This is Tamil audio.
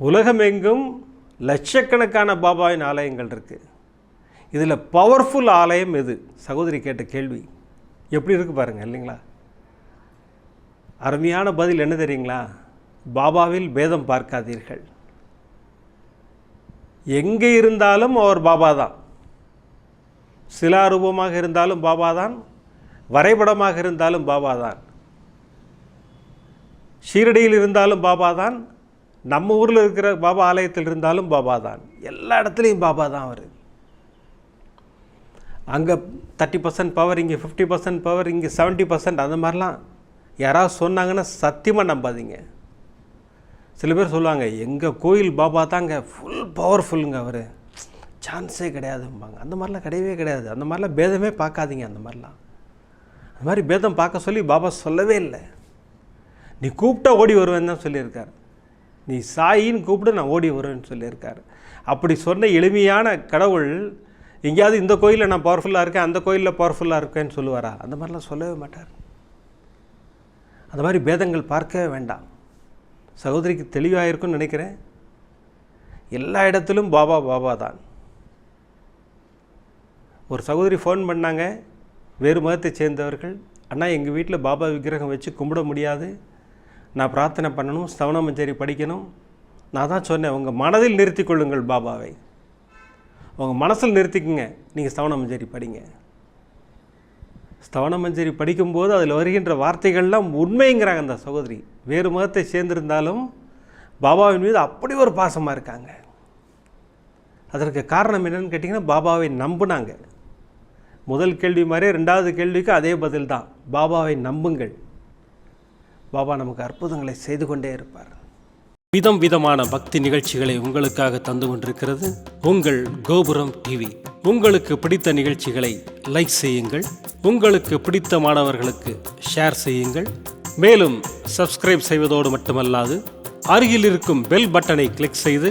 உலகமெங்கும் லட்சக்கணக்கான பாபாவின் ஆலயங்கள் இருக்குது இதில் பவர்ஃபுல் ஆலயம் எது? சகோதரி கேட்ட கேள்வி. எப்படி இருக்கு பாருங்கள் இல்லைங்களா? அருமையான பதில் என்ன தெரியுங்களா? பாபாவில் பேதம் பார்க்காதீர்கள். எங்கே இருந்தாலும் அவர் பாபா தான். சிலாரூபமாக இருந்தாலும் பாபா தான். வரைபடமாக இருந்தாலும் பாபா தான். ஷீரடியில் இருந்தாலும் பாபா தான். நம்ம ஊரில் இருக்கிற பாபா ஆலயத்தில் இருந்தாலும் பாபா தான். எல்லா இடத்துலையும் பாபா தான் அவர். அங்கே தேர்ட்டி பர்சன்ட் பவர் இங்கே ஃபிஃப்டி பர்சன்ட் பவர் இங்கே செவன்ட்டி பர்சன்ட் அந்த மாதிரிலாம் யாராவது சொன்னாங்கன்னா சத்தியமாக நம்பாதீங்க. சில பேர் சொல்லுவாங்க எங்கள் கோயில் பாபா தாங்க ஃபுல் பவர்ஃபுல்லுங்க அவர். சான்ஸே கிடையாதும்பாங்க. அந்த மாதிரிலாம் கிடையவே கிடையாது. அந்த மாதிரிலாம் பேதமே பார்க்காதீங்க அந்த மாதிரிலாம். அந்த மாதிரி பேதம் பார்க்க சொல்லி பாபா சொல்லவே இல்லை. நீ கூப்பிட்டா ஓடி வருவேன்னு தான் சொல்லியிருக்காரு. நீ சாயின்னு கூப்பிட்டு நான் ஓடி வருவேன்னு சொல்லியிருக்கார். அப்படி சொன்ன எளிமையான கடவுள் எங்கேயாவது இந்த கோயிலில் நான் பவர்ஃபுல்லாக இருக்கேன் அந்த கோயிலில் பவர்ஃபுல்லாக இருக்கேன்னு சொல்லுவாரா? அந்த மாதிரிலாம் சொல்லவே மாட்டார். அந்த மாதிரி பேதங்கள் பார்க்கவே வேண்டாம். சகோதரிக்கு தெளிவாக இருக்கும்னு நினைக்கிறேன். எல்லா இடத்திலும் பாபா பாபா தான். ஒரு சகோதரி ஃபோன் பண்ணாங்க வேறு மதத்தை சேர்ந்தவர்கள் அண்ணா எங்கள் வீட்டில் பாபா விக்கிரகம் வச்சு கும்பிட முடியாது. நான் பிரார்த்தனை பண்ணணும் ஸ்தவனமஞ்சரி படிக்கணும். நான் தான் சொன்னேன் உங்கள் மனதில் நிறுத்தி கொள்ளுங்கள் பாபாவை. உங்கள் மனசில் நிறுத்திக்குங்க நீங்கள் ஸ்தவனமஞ்சரி படிங்க. ஸ்தவனமஞ்சரி படிக்கும்போது அதில் வருகின்ற வார்த்தைகள்லாம் உண்மைங்கிறாங்க அந்த சகோதரி. வேறு மதத்தை சேர்ந்திருந்தாலும் பாபாவின் மீது அப்படி ஒரு பாசமாக இருக்காங்க. அதற்கு காரணம் என்னென்னு கேட்டிங்கன்னா பாபாவை நம்பினாங்க. முதல் கேள்வி மாதிரியே ரெண்டாவது கேள்விக்கு அதே பதில் தான். பாபாவை நம்புங்கள். பாபா நமக்கு அற்புதங்களை செய்து கொண்டே இருப்பார். விதம் விதமான பக்தி நிகழ்ச்சிகளை உங்களுக்காக தந்து கொண்டிருக்கிறது. உங்கள் கோபுரம் டிவி. உங்களுக்கு பிடித்த நிகழ்ச்சிகளை லைக் செய்யுங்கள். உங்களுக்கு பிடித்த மாணவர்களுக்கு ஷேர் செய்யுங்கள். மேலும் சப்ஸ்கிரைப் செய்வதோடு மட்டுமல்லாது அருகில் இருக்கும் பெல் பட்டனை கிளிக் செய்து